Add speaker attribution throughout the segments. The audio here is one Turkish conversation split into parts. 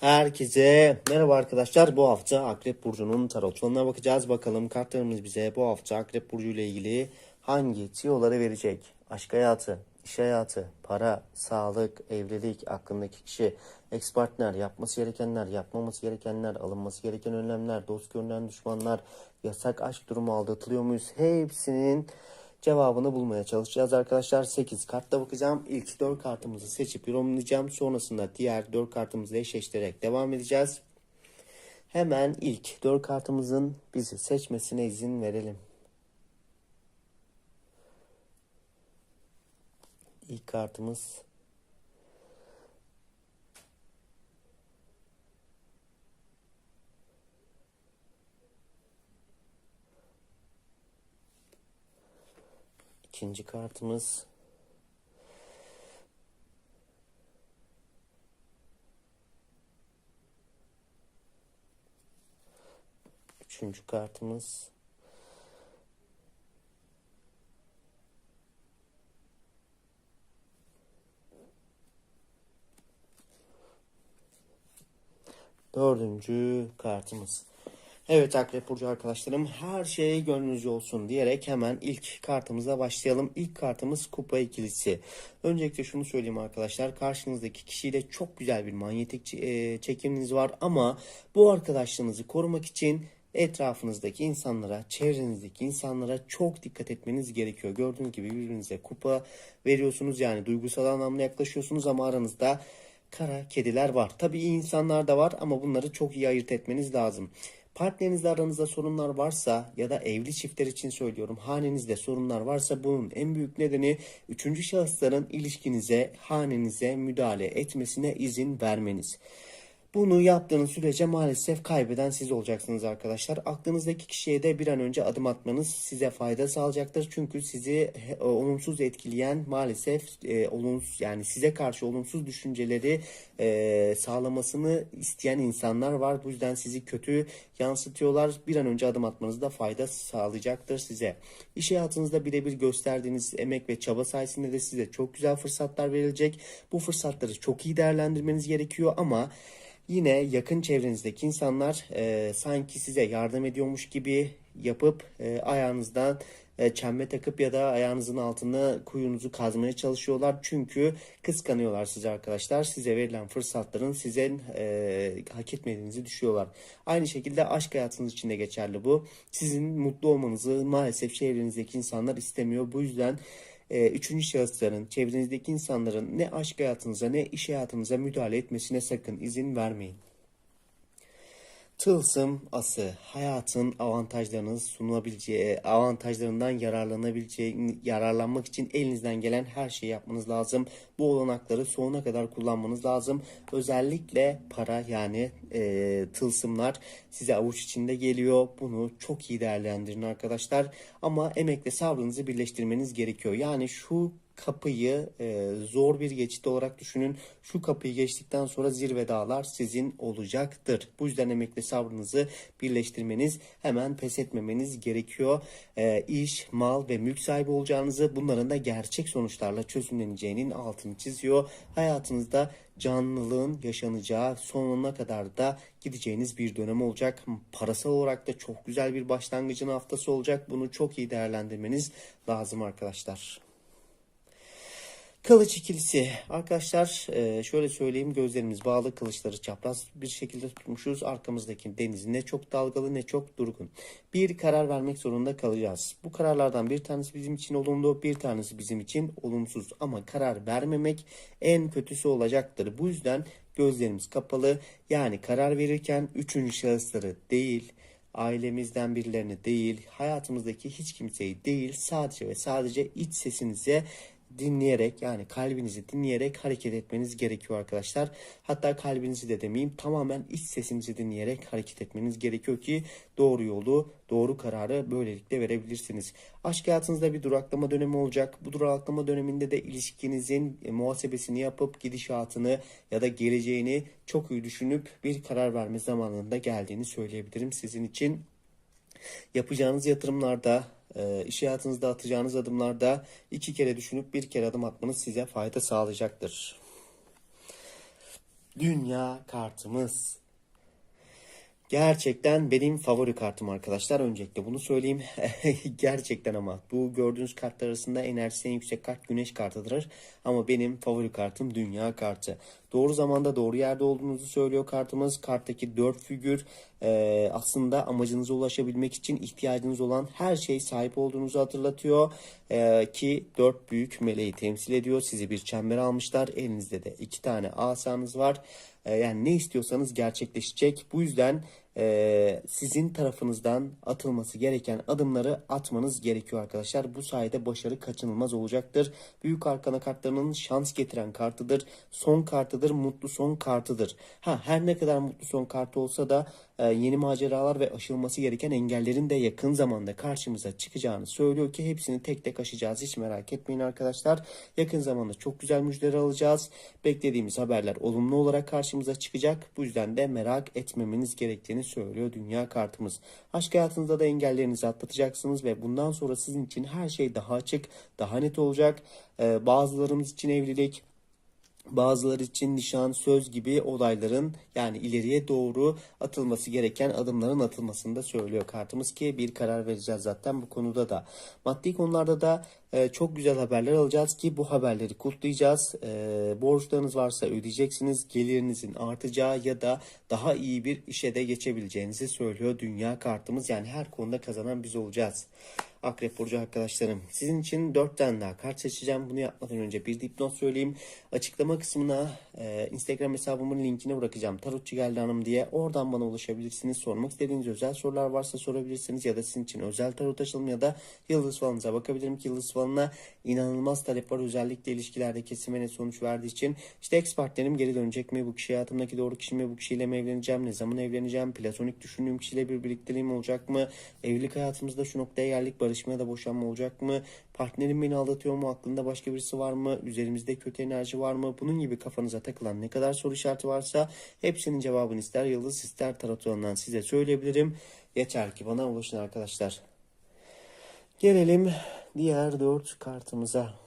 Speaker 1: Herkese merhaba arkadaşlar. Bu hafta Akrep Burcu'nun tarot falına bakacağız. Bakalım kartlarımız bize bu hafta Akrep Burcu ile ilgili hangi tiyoları verecek? Aşk hayatı, iş hayatı, para, sağlık, evlilik, aklındaki kişi, ex partner, yapması gerekenler, yapmaması gerekenler, alınması gereken önlemler, dost görünen düşmanlar, yasak aşk durumu aldatılıyor muyuz? Hepsinin cevabını bulmaya çalışacağız arkadaşlar. 8 kartla bakacağım. İlk 4 kartımızı seçip yorumlayacağım. Sonrasında diğer 4 kartımızla eşleştirerek devam edeceğiz. Hemen ilk 4 kartımızın bizi seçmesine izin verelim. İlk kartımız ikinci kartımız Üçüncü kartımız Dördüncü kartımız. Evet Akrep Burcu arkadaşlarım her şey gönlünüzce olsun diyerek hemen ilk kartımıza başlayalım. İlk kartımız kupa ikilisi. Öncelikle şunu söyleyeyim arkadaşlar. Karşınızdaki kişiyle çok güzel bir manyetik e, çekiminiz var ama bu arkadaşlığınızı korumak için etrafınızdaki insanlara, çevrenizdeki insanlara çok dikkat etmeniz gerekiyor. Gördüğünüz gibi birbirinize kupa veriyorsunuz yani duygusal anlamda yaklaşıyorsunuz ama aranızda kara kediler var. Tabii iyi insanlar da var ama bunları çok iyi ayırt etmeniz lazım. Partnerinizle aranızda sorunlar varsa ya da evli çiftler için söylüyorum hanenizde sorunlar varsa bunun en büyük nedeni üçüncü şahısların ilişkinize, hanenize müdahale etmesine izin vermeniz. Bunu yaptığınız sürece maalesef kaybeden siz olacaksınız arkadaşlar. Aklınızdaki kişiye de bir an önce adım atmanız size fayda sağlayacaktır. Çünkü sizi e, olumsuz etkileyen maalesef e, olumsuz yani size karşı olumsuz düşünceleri e, sağlamasını isteyen insanlar var. Bu yüzden sizi kötü yansıtıyorlar. Bir an önce adım atmanızda fayda sağlayacaktır size. İş hayatınızda birebir gösterdiğiniz emek ve çaba sayesinde de size çok güzel fırsatlar verilecek. Bu fırsatları çok iyi değerlendirmeniz gerekiyor ama Yine yakın çevrenizdeki insanlar e, sanki size yardım ediyormuş gibi yapıp e, ayağınızdan e, çembe takıp ya da ayağınızın altına kuyunuzu kazmaya çalışıyorlar. Çünkü kıskanıyorlar sizi arkadaşlar. Size verilen fırsatların size e, hak etmediğinizi düşüyorlar. Aynı şekilde aşk hayatınız için de geçerli bu. Sizin mutlu olmanızı maalesef çevrenizdeki insanlar istemiyor. Bu yüzden e, üçüncü şahısların, çevrenizdeki insanların ne aşk hayatınıza ne iş hayatınıza müdahale etmesine sakın izin vermeyin. Tılsım ası hayatın avantajlarını sunabileceği, avantajlarından yararlanabileceği, yararlanmak için elinizden gelen her şeyi yapmanız lazım. Bu olanakları sonuna kadar kullanmanız lazım. Özellikle para yani e, tılsımlar size avuç içinde geliyor. Bunu çok iyi değerlendirin arkadaşlar. Ama emekle sabrınızı birleştirmeniz gerekiyor. Yani şu kapıyı e, zor bir geçit olarak düşünün. Şu kapıyı geçtikten sonra zirve dağlar sizin olacaktır. Bu yüzden emekli sabrınızı birleştirmeniz, hemen pes etmemeniz gerekiyor. E, iş, mal ve mülk sahibi olacağınızı, bunların da gerçek sonuçlarla çözümleneceğinin altını çiziyor. Hayatınızda canlılığın yaşanacağı sonuna kadar da gideceğiniz bir dönem olacak. Parasal olarak da çok güzel bir başlangıcın haftası olacak. Bunu çok iyi değerlendirmeniz lazım arkadaşlar. Kılıç ikilisi. Arkadaşlar e, şöyle söyleyeyim gözlerimiz bağlı kılıçları çapraz bir şekilde tutmuşuz. Arkamızdaki deniz ne çok dalgalı ne çok durgun. Bir karar vermek zorunda kalacağız. Bu kararlardan bir tanesi bizim için olumlu bir tanesi bizim için olumsuz. Ama karar vermemek en kötüsü olacaktır. Bu yüzden gözlerimiz kapalı. Yani karar verirken üçüncü şahısları değil ailemizden birilerini değil, hayatımızdaki hiç kimseyi değil, sadece ve sadece iç sesinize dinleyerek yani kalbinizi dinleyerek hareket etmeniz gerekiyor arkadaşlar. Hatta kalbinizi de demeyeyim tamamen iç sesinizi dinleyerek hareket etmeniz gerekiyor ki doğru yolu doğru kararı böylelikle verebilirsiniz. Aşk hayatınızda bir duraklama dönemi olacak. Bu duraklama döneminde de ilişkinizin e, muhasebesini yapıp gidişatını ya da geleceğini çok iyi düşünüp bir karar verme zamanında geldiğini söyleyebilirim sizin için. Yapacağınız yatırımlarda e, iş hayatınızda atacağınız adımlarda iki kere düşünüp bir kere adım atmanız size fayda sağlayacaktır. Dünya kartımız. Gerçekten benim favori kartım arkadaşlar. Öncelikle bunu söyleyeyim. Gerçekten ama bu gördüğünüz kartlar arasında enerjisi en yüksek kart güneş kartıdır. Ama benim favori kartım dünya kartı. Doğru zamanda doğru yerde olduğunuzu söylüyor kartımız. Karttaki dört figür e, aslında amacınıza ulaşabilmek için ihtiyacınız olan her şey sahip olduğunuzu hatırlatıyor. E, ki dört büyük meleği temsil ediyor. Sizi bir çember almışlar. Elinizde de iki tane asanız var. E, yani ne istiyorsanız gerçekleşecek. Bu yüzden e, sizin tarafınızdan atılması gereken adımları atmanız gerekiyor arkadaşlar. Bu sayede başarı kaçınılmaz olacaktır. Büyük arkana kartlarının şans getiren kartıdır. Son kartıdır, mutlu son kartıdır. Ha her ne kadar mutlu son kartı olsa da yeni maceralar ve aşılması gereken engellerin de yakın zamanda karşımıza çıkacağını söylüyor ki hepsini tek tek aşacağız. Hiç merak etmeyin arkadaşlar. Yakın zamanda çok güzel müjdeler alacağız. Beklediğimiz haberler olumlu olarak karşımıza çıkacak. Bu yüzden de merak etmemeniz gerektiğini söylüyor dünya kartımız. Aşk hayatınızda da engellerinizi atlatacaksınız ve bundan sonra sizin için her şey daha açık, daha net olacak. E, bazılarımız için evlilik, Bazıları için nişan, söz gibi olayların yani ileriye doğru atılması gereken adımların atılmasını da söylüyor kartımız ki bir karar vereceğiz zaten bu konuda da. Maddi konularda da e, çok güzel haberler alacağız ki bu haberleri kutlayacağız. E, borçlarınız varsa ödeyeceksiniz. Gelirinizin artacağı ya da daha iyi bir işe de geçebileceğinizi söylüyor dünya kartımız. Yani her konuda kazanan biz olacağız. Akrep Burcu arkadaşlarım. Sizin için 4 tane daha kart seçeceğim. Bunu yapmadan önce bir dipnot söyleyeyim. Açıklama kısmına e, Instagram hesabımın linkini bırakacağım. Tarotçu geldi hanım diye. Oradan bana ulaşabilirsiniz. Sormak istediğiniz özel sorular varsa sorabilirsiniz. Ya da sizin için özel tarot açılımı ya da yıldız falınıza bakabilirim ki yıldız falına inanılmaz talep var. Özellikle ilişkilerde kesime net sonuç verdiği için. İşte ex partnerim geri dönecek mi? Bu kişi hayatımdaki doğru kişi mi? Bu kişiyle mi evleneceğim? Ne zaman evleneceğim? Platonik düşündüğüm kişiyle bir birlikteliğim olacak mı? Evlilik hayatımızda şu noktaya geldik. Barışma ya da boşanma olacak mı? Partnerim beni aldatıyor mu? Aklında başka birisi var mı? Üzerimizde kötü enerji var mı? Bunun gibi kafanıza takılan ne kadar soru işareti varsa hepsinin cevabını ister yıldız ister tarot size söyleyebilirim. Yeter ki bana ulaşın arkadaşlar. Gelelim diğer dört kartımıza.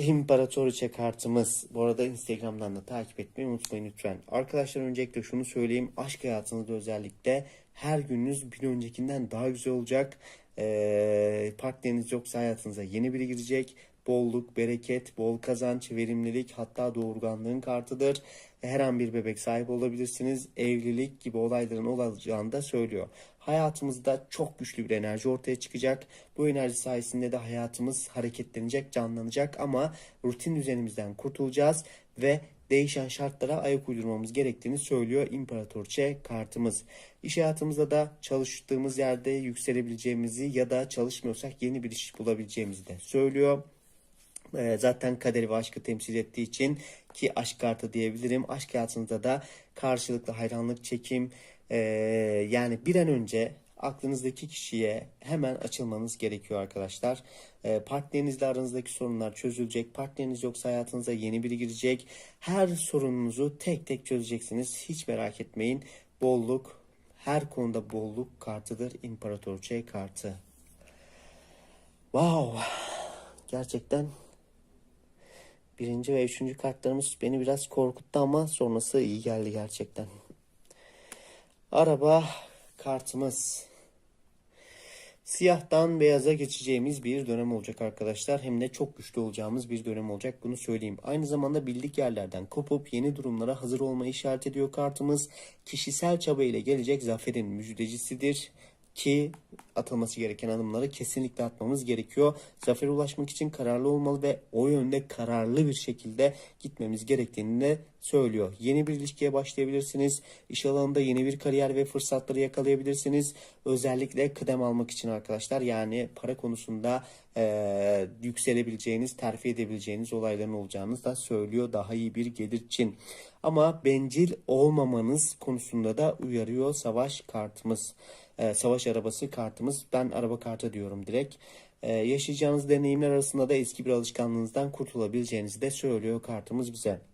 Speaker 1: İmparatoriçe kartımız. Bu arada Instagram'dan da takip etmeyi unutmayın lütfen. Arkadaşlar öncelikle şunu söyleyeyim. Aşk hayatınızda özellikle her gününüz bir öncekinden daha güzel olacak. Ee, partneriniz yoksa hayatınıza yeni biri girecek. Bolluk, bereket, bol kazanç, verimlilik hatta doğurganlığın kartıdır. Her an bir bebek sahibi olabilirsiniz. Evlilik gibi olayların olacağını da söylüyor. Hayatımızda çok güçlü bir enerji ortaya çıkacak. Bu enerji sayesinde de hayatımız hareketlenecek, canlanacak ama rutin düzenimizden kurtulacağız ve değişen şartlara ayak uydurmamız gerektiğini söylüyor İmparatorçe kartımız. İş hayatımızda da çalıştığımız yerde yükselebileceğimizi ya da çalışmıyorsak yeni bir iş bulabileceğimizi de söylüyor. Ee, zaten kaderi ve aşkı temsil ettiği için ki aşk kartı diyebilirim. Aşk hayatınızda da karşılıklı hayranlık, çekim ee, yani bir an önce aklınızdaki kişiye hemen açılmanız gerekiyor arkadaşlar. Ee, partnerinizle aranızdaki sorunlar çözülecek. Partneriniz yoksa hayatınıza yeni biri girecek. Her sorununuzu tek tek çözeceksiniz. Hiç merak etmeyin. Bolluk, her konuda bolluk kartıdır. İmparatorçe kartı. Wow. Gerçekten birinci ve üçüncü kartlarımız beni biraz korkuttu ama sonrası iyi geldi gerçekten. Araba kartımız. Siyahtan beyaza geçeceğimiz bir dönem olacak arkadaşlar. Hem de çok güçlü olacağımız bir dönem olacak bunu söyleyeyim. Aynı zamanda bildik yerlerden kopup yeni durumlara hazır olmayı işaret ediyor kartımız. Kişisel çaba ile gelecek zaferin müjdecisidir ki atılması gereken adımları kesinlikle atmamız gerekiyor. Zafere ulaşmak için kararlı olmalı ve o yönde kararlı bir şekilde gitmemiz gerektiğini de söylüyor. Yeni bir ilişkiye başlayabilirsiniz. İş alanında yeni bir kariyer ve fırsatları yakalayabilirsiniz. Özellikle kıdem almak için arkadaşlar yani para konusunda e, yükselebileceğiniz, terfi edebileceğiniz olayların olacağını da söylüyor. Daha iyi bir gelir için. Ama bencil olmamanız konusunda da uyarıyor savaş kartımız. E, savaş arabası kartımız. Ben araba kartı diyorum direkt. E, yaşayacağınız deneyimler arasında da eski bir alışkanlığınızdan kurtulabileceğinizi de söylüyor kartımız bize.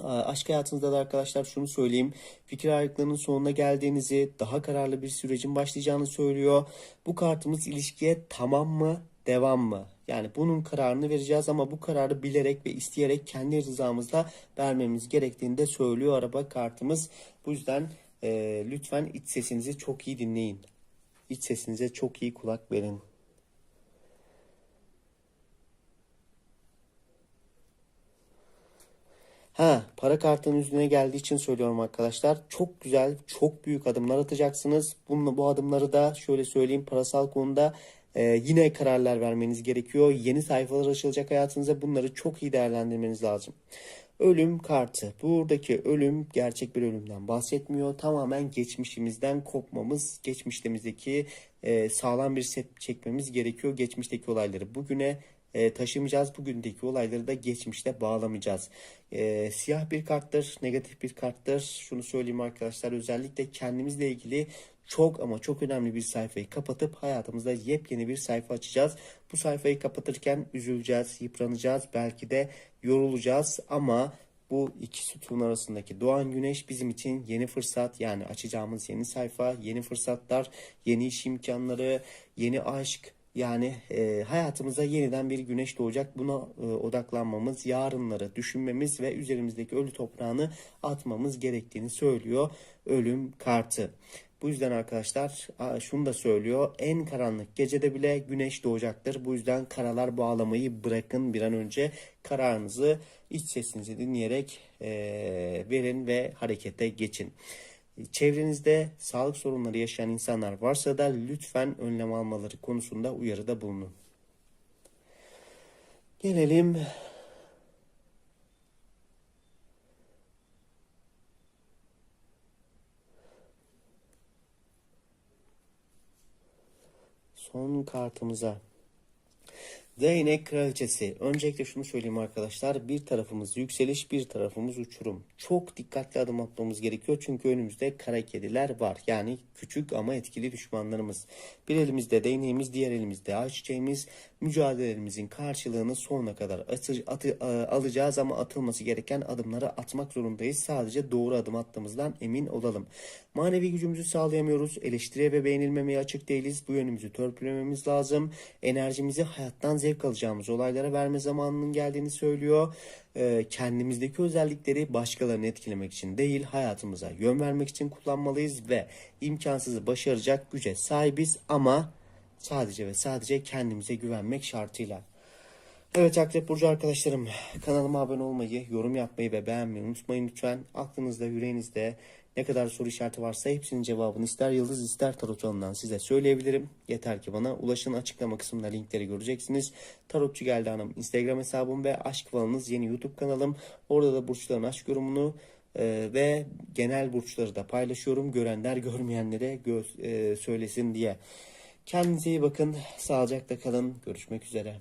Speaker 1: Aşk hayatınızda da arkadaşlar şunu söyleyeyim. Fikir ayrılıklarının sonuna geldiğinizi, daha kararlı bir sürecin başlayacağını söylüyor. Bu kartımız ilişkiye tamam mı devam mı? Yani bunun kararını vereceğiz ama bu kararı bilerek ve isteyerek kendi rızamızla vermemiz gerektiğini de söylüyor araba kartımız. Bu yüzden e, lütfen iç sesinizi çok iyi dinleyin. İç sesinize çok iyi kulak verin. Ha, para kartının yüzüne geldiği için söylüyorum arkadaşlar. Çok güzel, çok büyük adımlar atacaksınız. Bununla bu adımları da şöyle söyleyeyim parasal konuda e, yine kararlar vermeniz gerekiyor. Yeni sayfalar açılacak hayatınıza. Bunları çok iyi değerlendirmeniz lazım. Ölüm kartı. Buradaki ölüm gerçek bir ölümden bahsetmiyor. Tamamen geçmişimizden kopmamız, geçmiştemizdeki e, sağlam bir set çekmemiz gerekiyor. Geçmişteki olayları bugüne e, taşımayacağız. Bugündeki olayları da geçmişte bağlamayacağız. E, siyah bir karttır, negatif bir karttır. Şunu söyleyeyim arkadaşlar özellikle kendimizle ilgili çok ama çok önemli bir sayfayı kapatıp hayatımızda yepyeni bir sayfa açacağız. Bu sayfayı kapatırken üzüleceğiz, yıpranacağız, belki de yorulacağız ama bu iki sütun arasındaki doğan güneş bizim için yeni fırsat yani açacağımız yeni sayfa, yeni fırsatlar, yeni iş imkanları, yeni aşk, yani e, hayatımıza yeniden bir güneş doğacak. Buna e, odaklanmamız, yarınları düşünmemiz ve üzerimizdeki ölü toprağını atmamız gerektiğini söylüyor ölüm kartı. Bu yüzden arkadaşlar şunu da söylüyor. En karanlık gecede bile güneş doğacaktır. Bu yüzden karalar bağlamayı bırakın bir an önce. Kararınızı iç sesinizi dinleyerek e, verin ve harekete geçin. Çevrenizde sağlık sorunları yaşayan insanlar varsa da lütfen önlem almaları konusunda uyarıda bulunun. Gelelim son kartımıza. Değnek kraliçesi. Öncelikle şunu söyleyeyim arkadaşlar. Bir tarafımız yükseliş, bir tarafımız uçurum. Çok dikkatli adım atmamız gerekiyor. Çünkü önümüzde kara kediler var. Yani küçük ama etkili düşmanlarımız. Bir elimizde değneğimiz, diğer elimizde ayçiçeğimiz. Mücadelelerimizin karşılığını sonuna kadar atı, atı, alacağız ama atılması gereken adımları atmak zorundayız. Sadece doğru adım attığımızdan emin olalım. Manevi gücümüzü sağlayamıyoruz. Eleştiriye ve beğenilmemeye açık değiliz. Bu yönümüzü törpülememiz lazım. Enerjimizi hayattan zevk alacağımız olaylara verme zamanının geldiğini söylüyor. Ee, kendimizdeki özellikleri başkalarını etkilemek için değil, hayatımıza yön vermek için kullanmalıyız ve imkansızı başaracak güce sahibiz ama sadece ve sadece kendimize güvenmek şartıyla. Evet Akrep Burcu arkadaşlarım kanalıma abone olmayı, yorum yapmayı ve beğenmeyi unutmayın lütfen. Aklınızda, yüreğinizde ne kadar soru işareti varsa hepsinin cevabını ister yıldız ister tarot alanından size söyleyebilirim. Yeter ki bana ulaşın açıklama kısmında linkleri göreceksiniz. Tarotçu Geldi Hanım Instagram hesabım ve Aşk Falanız yeni YouTube kanalım. Orada da burçların aşk yorumunu e, ve genel burçları da paylaşıyorum. Görenler görmeyenlere gö- e, söylesin diye. Kendinize iyi bakın. Sağlıcakla kalın. Görüşmek üzere.